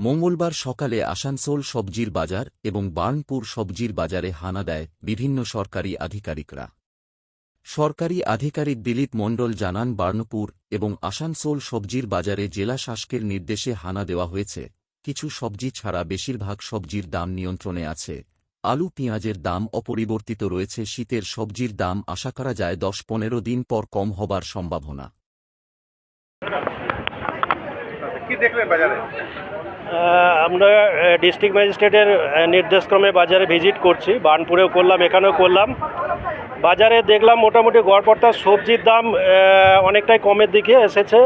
মঙ্গলবার সকালে আসানসোল সবজির বাজার এবং বার্নপুর সবজির বাজারে হানা দেয় বিভিন্ন সরকারি আধিকারিকরা। সরকারি আধিকারিক দিলীপ মণ্ডল জানান, বার্নপুর এবং আসানসোল সবজির বাজারে জেলা শাসকের নির্দেশে হানা দেওয়া হয়েছে। কিছু সবজি ছাড়া বেশিরভাগ সবজির দাম নিয়ন্ত্রণে আছে। আলু, পেঁয়াজের দাম অপরিবর্তিত রয়েছে। শীতের সবজির দাম আশা করা যায় দশ পনেরো দিন পর কম হবার সম্ভাবনা। কি দেখলেন বাজারে? আমরা ডিস্ট্রিক্ট ম্যাজিস্ট্রেটের নির্দেশক্রমে বাজারে ভিজিট করছি। বার্নপুরেও করলাম, এখানেও করলাম। বাজারে দেখলাম মোটামুটি গড়পড়তা সবজির দাম অনেকটাই কমের দিকে এসেছে।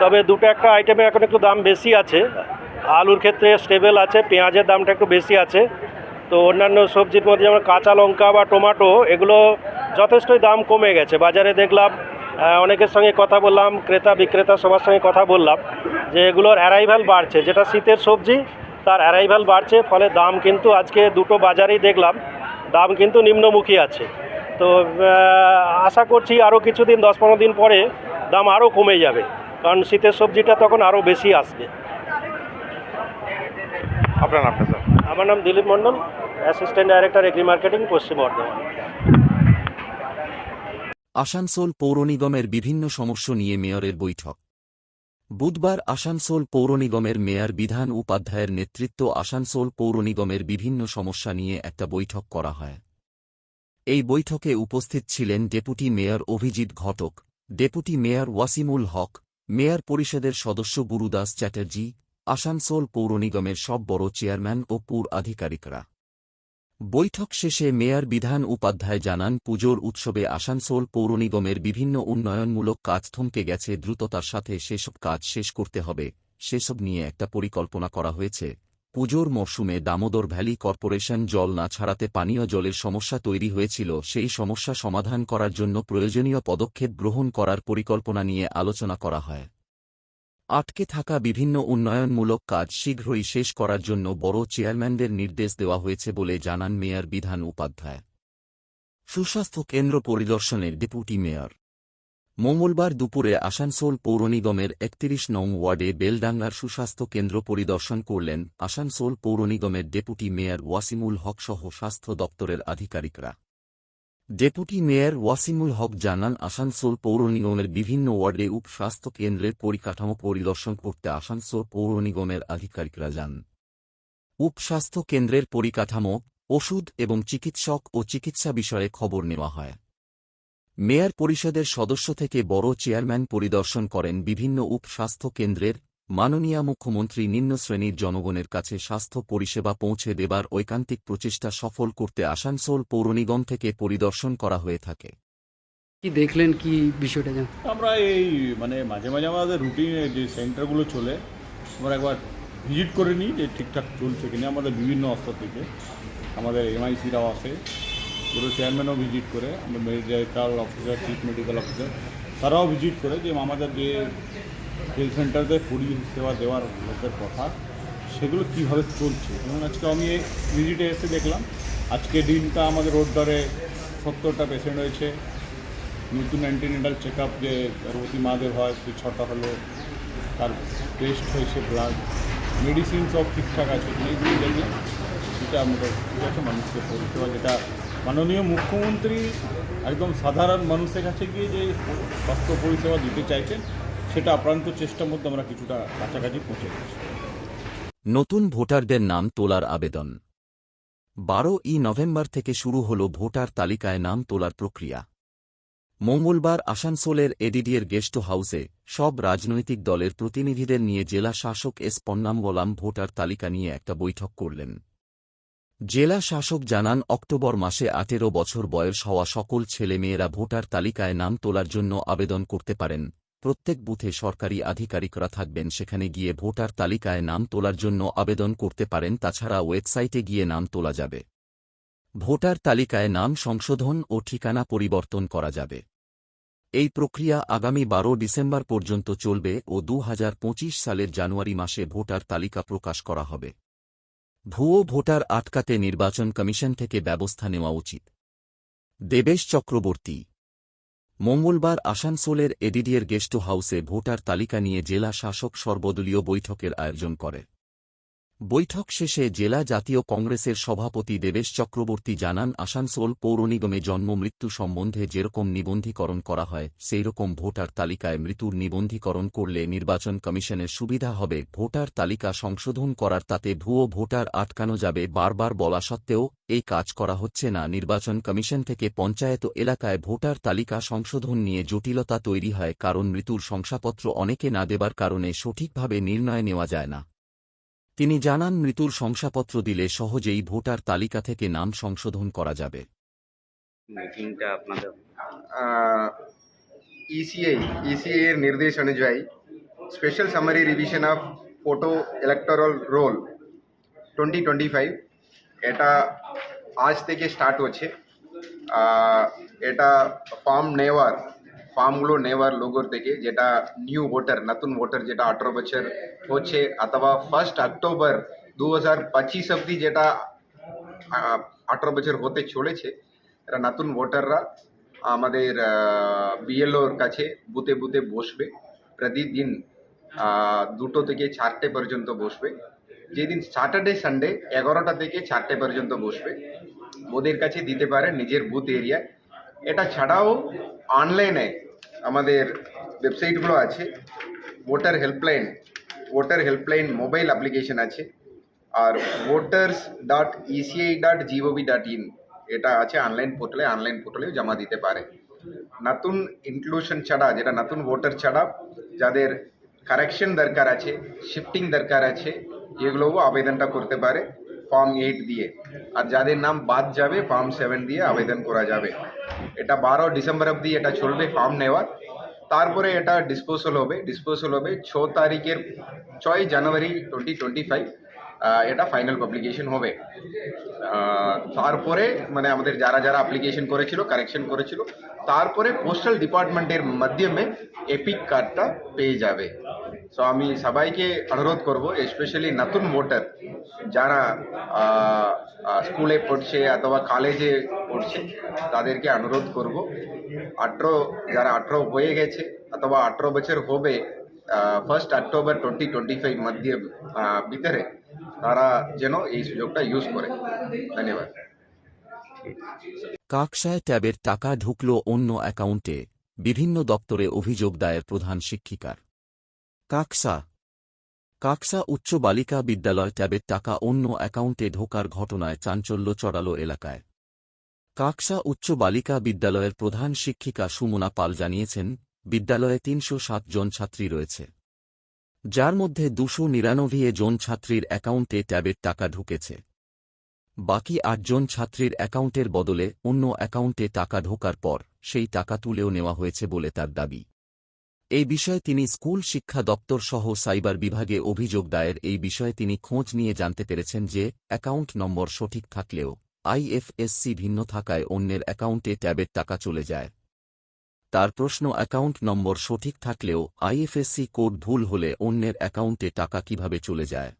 তবে দুটো একটা আইটেমে এখন একটু দাম বেশি আছে। আলুর ক্ষেত্রে স্টেবল আছে, পেঁয়াজের দামটা একটু বেশি আছে। তো অন্যান্য সবজির মধ্যে যেমন কাঁচা লঙ্কা বা টমাটো এগুলো যথেষ্টই দাম কমে গেছে। বাজারে দেখলাম অনেকের সঙ্গে কথা বললাম ক্রেতা বিক্রেতা সবার সঙ্গে কথা বললাম যে এগুলোর অ্যারাইভাল বাড়ছে। যেটা শীতের সবজি তার অ্যারাইভাল বাড়ছে ফলে দাম কিন্তু আজকে দুটো বাজারেই দেখলাম দাম কিন্তু নিম্নমুখী আছে। তো আশা করছি আরও কিছুদিন দশ পনেরো দিন পরে দাম আরও কমে যাবে কারণ শীতের সবজিটা তখন আরও বেশি আসবে। আপনার নামটা স্যার? আমার নাম Dilip Mondal assistant director agri marketing Paschim Bardhaman. Asansol পৌর নিগমের বিভিন্ন সমস্যা নিয়ে মেয়রের বৈঠক। বুধবার আসানসোল পৌর নিগমের মেয়র বিধান উপাধ্যায়ের নেতৃত্ব আসানসোল পৌর নিগমের বিভিন্ন সমস্যা নিয়ে একটা বৈঠক করা হয়। এই বৈঠকে উপস্থিত ছিলেন deputy mayor Abhijit Ghatak, deputy mayor Wasimul Haque, mayor পরিষদের সদস্য গুরুদাস চ্যাটার্জি, আসানসোল পৌর নিগমের সব বড় চেয়ারম্যান ও পুর আধিকারিকরা। বৈঠক শেষে মেয়র বিধান উপাধ্যায় জানান, পুজোর উৎসবে আসানসোল পৌর নিগমের বিভিন্ন উন্নয়নমূলক কাজ থমকে গেছে, দ্রুততার সাথে সেসব কাজ শেষ করতে হবে। সেসব নিয়ে একটা পরিকল্পনা করা হয়েছে। পুজোর মরশুমে দামোদর ভ্যালি কর্পোরেশন জল না ছাড়াতে পানীয় জলের সমস্যা তৈরি হয়েছিল, সেই সমস্যা সমাধান করার জন্য প্রয়োজনীয় পদক্ষেপ গ্রহণ করার পরিকল্পনা নিয়ে আলোচনা করা হয়। আটকে থাকা বিভিন্ন উন্নয়নমূলক কাজ শীঘ্রই শেষ করার জন্য বড় চেয়ারম্যানদের নির্দেশ দেওয়া হয়েছে বলে জানান মেয়র বিধান উপাধ্যায়। সুস্বাস্থ্য কেন্দ্র পরিদর্শনের ডেপুটি মেয়র। মঙ্গলবার দুপুরে আসানসোল পৌর নিগমের একত্রিশ নং ওয়ার্ডে বেলডাঙ্গার সুস্বাস্থ্য কেন্দ্র পরিদর্শন করলেন আসানসোল পৌর নিগমের ডেপুটি মেয়র ওয়াসিমুল হক সহ স্বাস্থ্য দপ্তরের আধিকারিকরা। ডেপুটি মেয়র ওয়াসিমুল হক জানান, আসানসোল পৌর নিগমের বিভিন্ন ওয়ার্ডে উপস্বাস্থ্য কেন্দ্রের পরিকাঠামো পরিদর্শন করতে আসানসোল পৌর নিগমের আধিকারিকরা যান উপস্বাস্থ্য কেন্দ্রের পরিকাঠামো, ওষুধ এবং চিকিৎসক ও চিকিৎসা বিষয়ে খবর নেওয়া হয়। মেয়র পরিষদের সদস্য থেকে বড় চেয়ারম্যান পরিদর্শন করেন বিভিন্ন উপস্বাস্থ্য কেন্দ্রের মাননীয় মুখ্যমন্ত্রী নিম্ন শ্রেণির জনগণের কাছে স্বাস্থ্য পরিষেবা পৌঁছে দেবার ঐকান্তিক প্রচেষ্টা সফল করতে আসানসোল পৌর নিগম থেকে পরিদর্শন করা হয়ে থাকে। কি দেখলেন কি বিষয়টা জান আমরা এই মানে মাঝে মাঝে আমাদের রুটিনে যে সেন্টারগুলো চলে আমরা একবার ভিজিট করে নিই যে ঠিকঠাক চলছে কিনা। আমাদের বিভিন্ন স্তর থেকে আমাদের এমআইসিরাও আসে পুরো চেয়ারম্যানও ভিজিট করে আমাদের medical officer chief medical officer তারাও ভিজিট করে যে আমাদের যে হেলথ সেন্টারদের পরিষেবা দেওয়ার লোকের কথা, সেগুলো কীভাবে চলছে? যেমন আজকে আমি ভিজিটে এসে দেখলাম, আজকে দিনটা আমাদের রোড দরে সত্তরটা পেশেন্ট হয়েছে নতুন অ্যান্টিনেটাল চেক আপ যে গর্ভবতী মাদের হয় সে ছটা হলো, তার টেস্ট হয়েছে ব্লাড মেডিসিন সব ঠিকঠাক আছে এইগুলো দেখলাম। সেটা আমাদের ঠিক আছে, মানুষকে পরিষেবা যেটা মাননীয় মুখ্যমন্ত্রী একদম সাধারণ মানুষের কাছে গিয়ে যে স্বাস্থ্য পরিষেবা দিতে চাইছেন সেটা আপ্রান্ত চেষ্টার মধ্যে আমরা কিছুটা কাছাকাছি পৌঁছে গেছি। নতুন ভোটারদের নাম তোলার আবেদন। বারো ই নভেম্বর থেকে শুরু হল ভোটার তালিকায় নাম তোলার প্রক্রিয়া। মঙ্গলবার আসানসোলের এডিডিএর গেস্ট হাউসে সব রাজনৈতিক দলের প্রতিনিধিদের নিয়ে জেলা শাসক এস পন্নামগোলাম ভোটার তালিকা নিয়ে একটা বৈঠক করলেন। জেলা শাসক জানান, অক্টোবর মাসে আঠেরো বছর বয়স হওয়া সকল ছেলেমেয়েরা ভোটার তালিকায় নাম তোলার জন্য আবেদন করতে পারেন। প্রত্যেক বুথে সরকারি আধিকারিকরা থাকবেন, সেখানে গিয়ে ভোটার তালিকায় নাম তোলার জন্য আবেদন করতে পারেন, তাছাড়া ওয়েবসাইটে গিয়ে নাম তোলা যাবে। ভোটার তালিকায় নাম সংশোধন ও ঠিকানা পরিবর্তন করা যাবে। এই প্রক্রিয়া আগামী বারো ডিসেম্বর পর্যন্ত চলবে ও দু হাজার পঁচিশ সালের জানুয়ারি মাসে ভোটার তালিকা প্রকাশ করা হবে। ভুয়ো ভোটার আটকাতে নির্বাচন কমিশন থেকে ব্যবস্থা নেওয়া উচিত। দেবেশ চক্রবর্তী মঙ্গলবার আসানসোলের এডিডিএর গেস্ট হাউসে ভোটার তালিকা নিয়ে জেলা শাসক সর্বদলীয় বৈঠকের আয়োজন করে। বৈঠক শেষে জেলা জাতীয় কংগ্রেসের সভাপতি দেবেশ চক্রবর্তী জানান, আসানসোল পৌর নিগমে জন্ম মৃত্যু সম্বন্ধে যেরকম নিবন্ধীকরণ করা হয়, সেইরকম ভোটার তালিকায় মৃত্যুর নিবন্ধীকরণ করলে নির্বাচন কমিশনের সুবিধা হবে। ভোটার তালিকা সংশোধন করার তাতে ভুয়ো ভোটার আটকানো যাবে। বারবার বলা সত্ত্বেও, এই কাজ করা হচ্ছে না। নির্বাচন কমিশন থেকে পঞ্চায়েত এলাকায় ভোটার তালিকা সংশোধন নিয়ে জটিলতা তৈরি হয়, কারণ মৃত্যুর শংসাপত্র অনেকে না দেবার কারণে সঠিকভাবে নির্ণয় নেওয়া যায় না। তিনি জানান মৃত্যুর শংসাপত্র দিলে সহজেই ভোটার তালিকা থেকে নাম সংশোধন করা যাবে। মিটিংটা আপনাদের? ইসিআই ইসিআই এর নির্দেশ অনুযায়ী special summary revision of photo electoral roll twenty twenty five এটা আজ থেকে স্টার্ট হচ্ছে। এটা ফর্ম নেওয়ার ফর্মগুলো নেওয়ার লোগোর থেকে, যেটা নিউ ভোটার নতুন ভোটার যেটা আঠেরো বছর হচ্ছে, অথবা ফার্স্ট অক্টোবর দু হাজার পঁচিশ অব্দি যেটা আঠেরো বছর হতে চলেছে, এরা নতুন ভোটাররা আমাদের বিএলওর কাছে বুথে বুতে বসবে, প্রতিদিন দুটো থেকে চারটে পর্যন্ত বসবে, যেদিন স্যাটারডে সানডে এগারোটা থেকে চারটে পর্যন্ত বসবে ওদের কাছে দিতে পারে নিজের বুথ এরিয়ায় এটা ছাড়াও অনলাইনে আমাদের ওয়েবসাইটগুলো আছে voter helpline voter helpline mobile application আছে, আর voters dot ECI dot GOV dot in এটা আছে অনলাইন পোর্টালে অনলাইন পোর্টালেও জমা দিতে পারে। নতুন ইনক্লুশন ছাড়া, যেটা নতুন ভোটার ছাড়া, যাদের কারেকশন দরকার আছে শিফটিং দরকার আছে, এগুলোও আবেদনটা করতে পারে। ফর্ম এইট দিয়ে। আর যাদের নাম বাদ যাবে ফর্ম সেভেন দিয়ে আবেদন করা যাবে। এটা বারো ডিসেম্বর অবধি এটা চলবে ফর্ম নেওয়ার। তারপরে এটা ডিসপোজাল হবে। ডিসপোজাল হবে ছ তারিখের ছয় জানুয়ারি টোয়েন্টি টোয়েন্টি ফাইভ এটা ফাইনাল পাবলিকেশন হবে। তারপরে মানে আমাদের যারা যারা অ্যাপ্লিকেশন করেছিল কারেকশন করেছিল, তারপরে পোস্টাল ডিপার্টমেন্টের মাধ্যমে এপিক কার্ডটা পেয়ে যাবে। সো আমি সবাইকে অনুরোধ করব স্পেশালি নতুন ভোটার যারা স্কুলে পড়ছে অথবা কলেজে পড়ছে, তাদেরকে অনুরোধ করব, আঠেরো, যারা আঠেরো হয়ে গেছে অথবা আঠেরো বছর হবে first October twenty twenty five মধ্যে ভিতরে, তারা যেন এই সুযোগটা ইউজ করে। ধন্যবাদ। কাকসায় ট্যাবের টাকা ঢুকল অন্য অ্যাকাউন্টে, বিভিন্ন দপ্তরে অভিযোগ দায়ের প্রধান শিক্ষিকার। কাকসা কাকসা উচ্চ বালিকা বিদ্যালয় ট্যাবের টাকা অন্য অ্যাকাউন্টে ঢোকার ঘটনায় চাঞ্চল্য চড়াল এলাকায়। কাকসা উচ্চ বালিকা বিদ্যালয়ের প্রধান শিক্ষিকা সুমনা পাল জানিয়েছেন, বিদ্যালয়ে তিনশো সাত জন ছাত্রী রয়েছে। যার মধ্যে দুশো নিরানব্বই জন ছাত্রীর অ্যাকাউন্টে ট্যাবের টাকা ঢুকেছে। বাকি আটজন ছাত্রীর অ্যাকাউন্টের বদলে অন্য অ্যাকাউন্টে টাকা ঢোকার পর সেই টাকা তুলেও নেওয়া হয়েছে বলে তার দাবি। এই বিষয়ে তিনি স্কুল শিক্ষা দপ্তর সহ সাইবার বিভাগে অভিযোগ দায়ের। এই বিষয়ে তিনি খোঁজ নিয়ে জানতে পেরেছেন যে, অ্যাকাউন্ট নম্বর সঠিক থাকলেও আইএফএসসি ভিন্ন থাকায় অন্যের অ্যাকাউন্টে ট্যাবের টাকা চলে যায়। তার প্রশ্ন, অ্যাকাউন্ট নম্বর সঠিক থাকলেও আইএফএসসি কোড ভুল হলে অন্যের অ্যাকাউন্টে টাকা কীভাবে চলে যায়?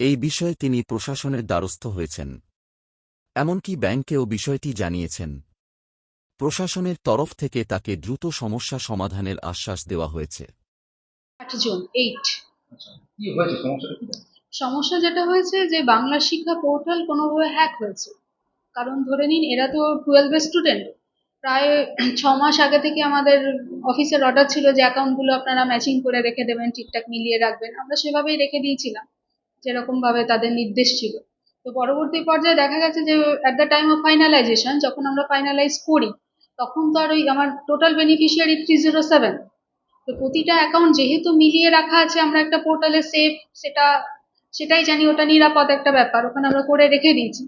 এই বিষয়ে তিনি প্রশাসনের দ্বারস্থ হয়েছেন। এমনকি ব্যাংকেও বিষয়টি জানিয়েছেন। প্রশাসনের তরফ থেকে তাকে দ্রুত সমস্যা সমাধানের আশ্বাস দেওয়া হয়েছে। সমস্যা যেটা হয়েছে যে বাংলা শিক্ষা পোর্টাল কোনোভাবে হ্যাক হয়েছে। কারণ ধরে নিন এরা তো টুয়েলভের স্টুডেন্ট প্রায় ছ মাস আগে থেকে আমাদের অফিসের অর্ডার ছিল যে অ্যাকাউন্টগুলো আপনারা ম্যাচিং করে রেখে দেবেন ঠিকঠাক মিলিয়ে রাখবেন। আমরা সেভাবেই রেখে দিয়েছিলাম যেরকমভাবে তাদের নির্দেশ ছিল। তো পরবর্তী পর্যায়ে দেখা গেছে যে at the time of finalization যখন আমরা ফাইনালাইজ করি তখন তো আর ওই আমার total beneficiary three zero seven তো প্রতিটা অ্যাকাউন্ট যেহেতু মিলিয়ে রাখা আছে, আমরা একটা পোর্টালে সেভ সেটা, সেটাই জানি ওটা নিরাপদ একটা ব্যাপার, ওখানে আমরা করে রেখে দিয়েছি।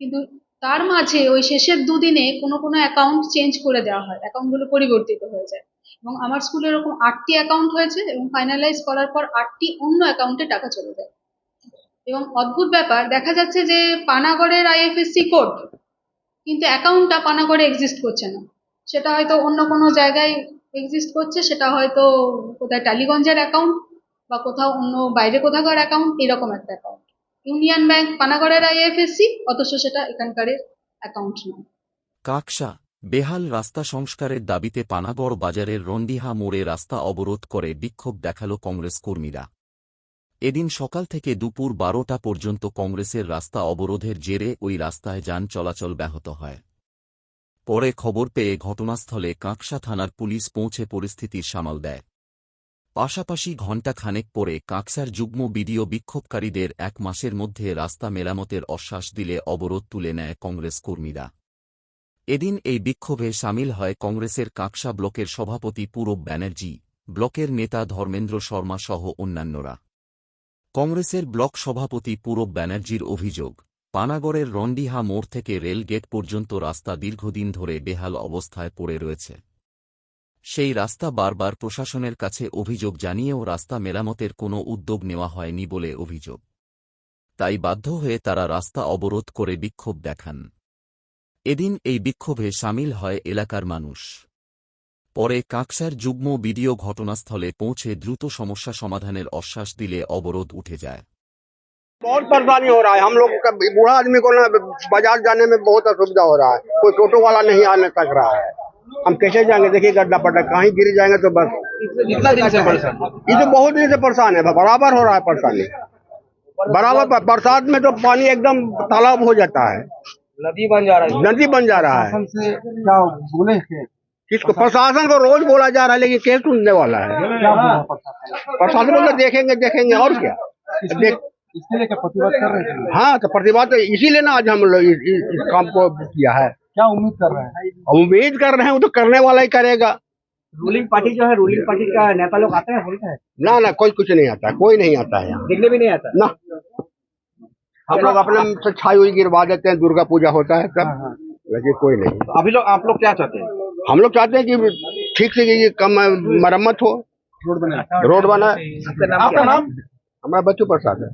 কিন্তু তার মাঝে ওই শেষের দুদিনে কোনো কোনো অ্যাকাউন্ট চেঞ্জ করে দেওয়া হয় অ্যাকাউন্টগুলো পরিবর্তিত হয়ে যায়। এবং আমার স্কুলে এরকম আটটি অ্যাকাউন্ট হয়েছে এবং ফাইনালাইজ করার পর আটটি অন্য অ্যাকাউন্টে টাকা চলে যায়। এবং অদ্ভুত ব্যাপার, দেখা যাচ্ছে যে পানাগড়ের আইএফএসসি কোড কিন্তু অ্যাকাউন্টটা পানাগড়ে এক্সিস্ট করছে না। সেটা হয়তো অন্য কোনো জায়গায় এক্সিস্ট করছে, সেটা হয়তো কোথায় টালিগঞ্জের অ্যাকাউন্ট বা কোথাও অন্য বাইরে কোথাকার অ্যাকাউন্ট এরকম একটা অ্যাকাউন্ট ইউনিয়ন ব্যাংক পানাগড়ের আইএফএসসি অথচ সেটা এখানকারের অ্যাকাউন্ট নয়। কাকসা, বেহাল রাস্তা সংস্কারের দাবিতে পানাগড় বাজারের রন্ডিহা মোড়ে রাস্তা অবরোধ করে বিক্ষোভ দেখাল কংগ্রেস কর্মীরা। এদিন সকাল থেকে দুপুর বারোটা পর্যন্ত কংগ্রেসের রাস্তা অবরোধের জেরে ওই রাস্তায় যান চলাচল ব্যাহত হয়। পরে খবর পেয়ে ঘটনাস্থলে কাঁকসা থানার পুলিশ পৌঁছে পরিস্থিতির সামাল দেয়। পাশাপাশি ঘণ্টা খানেক পরে কাঁকসার যুগ্ম বিডিও বিক্ষোভকারীদের এক মাসের মধ্যে রাস্তা মেরামতের অশ্বাস দিলে অবরোধ তুলে নেয় কংগ্রেস কর্মীরা। এদিন এই বিক্ষোভে সামিল হয় কংগ্রেসের কাঁকসা ব্লকের সভাপতি পূরব ব্যানার্জি, ব্লকের নেতা ধর্মেন্দ্র শর্মা সহ অন্যান্যরা। কংগ্রেসের ব্লক সভাপতি পূরব ব্যানার্জির অভিযোগ, পানাগড়ের রন্ডিহা মোড় থেকে রেল গেট পর্যন্ত রাস্তা দীর্ঘদিন ধরে বেহাল অবস্থায় পড়ে রয়েছে। সেই রাস্তা বারবার প্রশাসনের কাছে অভিযোগ জানিয়েও রাস্তা মেরামতের কোনো উদ্যোগ নেওয়া হয়নি বলে অভিযোগ। তাই বাধ্য হয়ে তারা রাস্তা অবরোধ করে বিক্ষোভ দেখান। এদিন এই বিক্ষোভে সামিল হয় এলাকার মানুষ। পরে কাকসার যুগ্ম বিডিও ঘটনাস্থলে পৌঁছে দ্রুত সমস্যা সমাধানের আশ্বাস দিলে অবরোধ উঠে যায় बहुत परेशानी हो रहा है हम लोग का बूढ़ा आदमी को ना बाजार जाने में बहुत असुविधा हो रहा है कोई टोटो वाला नहीं आने सक रहा है हम कैसे जाएंगे देखिए गड्ढा पट्टा कहीं गिर जाएंगे तो बस कितना दिन से परेशान ये तो बहुत दिन से परेशान है बराबर हो रहा है परेशानी बराबर ब- बरसात में तो पानी एकदम तालाब हो जाता है नदी बन जा रही नदी बन जा रहा है से क्या बोले किसको? प्रशासन को रोज बोला जा रहा है लेकिन केस सुनने वाला है। प्रशासन को तो देखेंगे देखेंगे और क्या? देख इसके लिए क्या प्रतिवाद कर रहे थे? हाँ तो प्रतिवाद तो इसीलिए ना आज हम लोग इस, काम को किया है। क्या उम्मीद कर रहे हैं? उम्मीद कर रहे हैं वो तो करने वाला ही करेगा। रूलिंग पार्टी जो है रूलिंग पार्टी का नेता लोग आते हैं बोलते हैं? ना ना कोई कुछ नहीं आता है कोई नहीं आता है यहाँ। दिखने भी नहीं आता? ना। हम लोग अपने छाई हुई गिरवा देते हैं दुर्गा पूजा होता है तब। लेकिन कोई नहीं। अभी लोग आप लोग क्या चाहते हैं? हम लोग चाहते हैं कि ठीक से ये कम मरम्मत हो। रोड बना रोड बना आपका नाम हमारा बच्चू प्रसाद है।